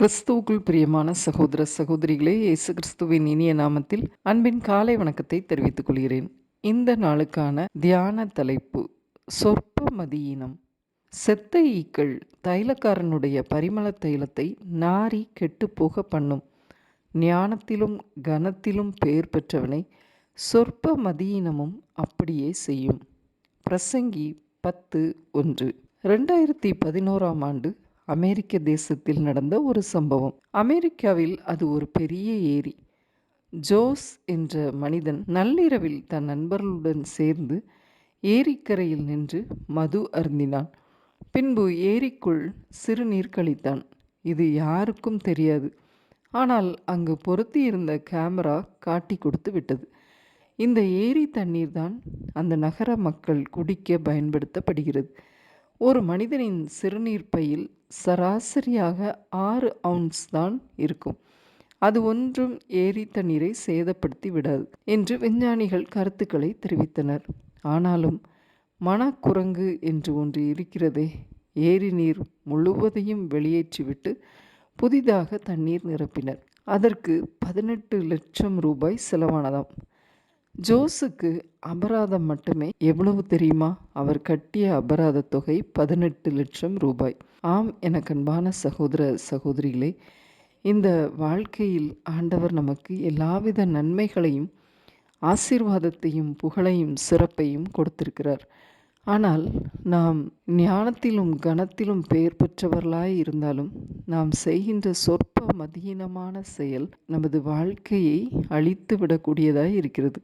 கிறிஸ்துவுக்குள் பிரியமான சகோதர சகோதரிகளே இயேசு கிறிஸ்துவின் இனிய நாமத்தில் அன்பின் காலை வணக்கத்தை தெரிவித்துக் கொள்கிறேன். இந்த நாளுக்கான தியான தலைப்பு சொற்ப மதியினம் செத்த ஈக்கள் தைலக்காரனுடைய பரிமள தைலத்தை நாரி கெட்டுப்போக பண்ணும். ஞானத்திலும் கனத்திலும் பெயர் பெற்றவனை சொற்ப மதியினமும் அப்படியே செய்யும். பிரசங்கி பத்து ஒன்று. ரெண்டாயிரத்தி பதினோராம் ஆண்டு அமெரிக்க தேசத்தில் நடந்த ஒரு சம்பவம். அமெரிக்காவில் அது ஒரு பெரிய ஏரி. ஜோஸ் என்ற மனிதன் நள்ளிரவில் தன் நண்பர்களுடன் சேர்ந்து ஏரிக்கரையில் நின்று மது அருந்தினான். பின்பு ஏரிக்குள் சிறுநீர் கழித்தான். இது யாருக்கும் தெரியாது. ஆனால் அங்கு பொருத்தியிருந்த கேமரா காட்டி கொடுத்து விட்டது. இந்த ஏரி தண்ணீர் தான் அந்த நகர மக்கள் குடிக்க பயன்படுத்தப்படுகிறது. ஒரு மனிதனின் சிறுநீர் பையில் சராசரியாக ஆறு அவுன்ஸ் தான் இருக்கும். அது ஒன்றும் ஏரி தண்ணீரை சேதப்படுத்தி விடாது என்று விஞ்ஞானிகள் கருத்துக்களை தெரிவித்தனர். ஆனாலும் மனக்குரங்கு என்று ஒன்று இருக்கிறதே ஏரி நீர் முழுவதையும் வெளியேற்றிவிட்டு புதிதாக தண்ணீர் நிரப்பினர். அதற்கு பதினெட்டு லட்சம் ரூபாய் செலவானதாம். ஜோஸுக்கு அபராதம் மட்டுமே எவ்வளவு தெரியுமா? அவர் கட்டிய அபராத தொகை பதினெட்டு லட்சம் ரூபாய். ஆம் எனக்கு அன்பான சகோதர சகோதரிகளே இந்த வாழ்க்கையில் ஆண்டவர் நமக்கு எல்லாவித நன்மைகளையும் ஆசீர்வாதத்தையும் புகழையும் சிறப்பையும் கொடுத்திருக்கிறார். ஆனால் நாம் ஞானத்திலும் கனத்திலும் பெயர் பெற்றவர்களாய் இருந்தாலும் நாம் செய்கின்ற சொற்ப மதியீனமான செயல் நமது வாழ்க்கையை அழித்து விடக்கூடியதாய் இருக்கிறது.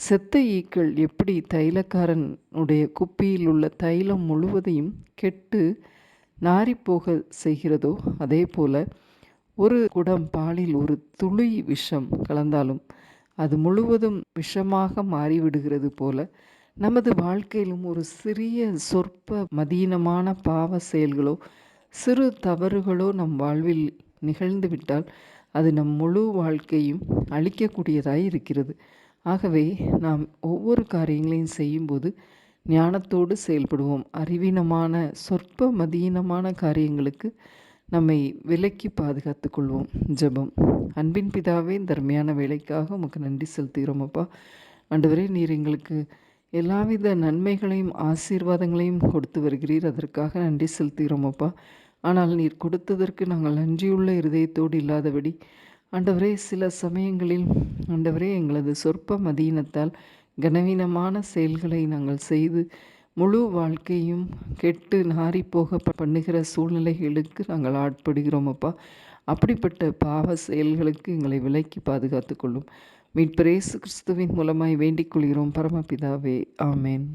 செத்த ஈக்கள் எப்படி தைலக்காரனுடைய குப்பியில் உள்ள தைலம் முழுவதையும் கெட்டு நாரிப்போக செய்கிறதோ அதே போல ஒரு குடம் பாலில் ஒரு துளி விஷம் கலந்தாலும் அது முழுவதும் விஷமாக மாறிவிடுகிறது போல நமது வாழ்க்கையிலும் ஒரு சிறிய சொற்ப மதீனமான பாவ செயல்களோ சிறு தவறுகளோ நம் வாழ்வில் நிகழ்ந்துவிட்டால் அது நம் முழு வாழ்க்கையும் அழிக்கக்கூடியதாய் இருக்கிறது. ஆகவே நாம் ஒவ்வொரு காரியங்களையும் செய்யும்போது ஞானத்தோடு செயல்படுவோம். அறிவீனமான சொற்ப மதீனமான காரியங்களுக்கு நம்மை விலக்கி பாதுகாத்து கொள்வோம். ஜெபம். அன்பின் பிதாவே தர்மையான வேலைக்காக உமக்கு நன்றி செலுத்துகிறோம் அப்பா. ஆண்டவரே நீர் எங்களுக்கு எல்லாவித நன்மைகளையும் ஆசீர்வாதங்களையும் கொடுத்து வருகிறீர். அதற்காக நன்றி செலுத்துகிறோம் அப்பா. ஆனால் நீர் கொடுத்ததற்கு நாங்கள் நன்றியுள்ள இருதயத்தோடு இல்லாதபடி ஆண்டவரே சில சமயங்களில் ஆண்டவரே எங்களது சொற்ப மதியினத்தால் கனவீனமான செயல்களை நாங்கள் செய்து முழு வாழ்க்கையும் கெட்டு நாறிப்போக பண்ணுகிற சூழ்நிலைகளுக்கு நாங்கள் ஆட்படுகிறோம் அப்பா. அப்படிப்பட்ட பாவ செயல்களுக்கு எங்களை விலக்கி பாதுகாத்து கொள்ளும். மீட்பரேசு கிறிஸ்துவின் மூலமாய் வேண்டிக் கொள்கிறோம். பரமபிதாவே ஆமேன்.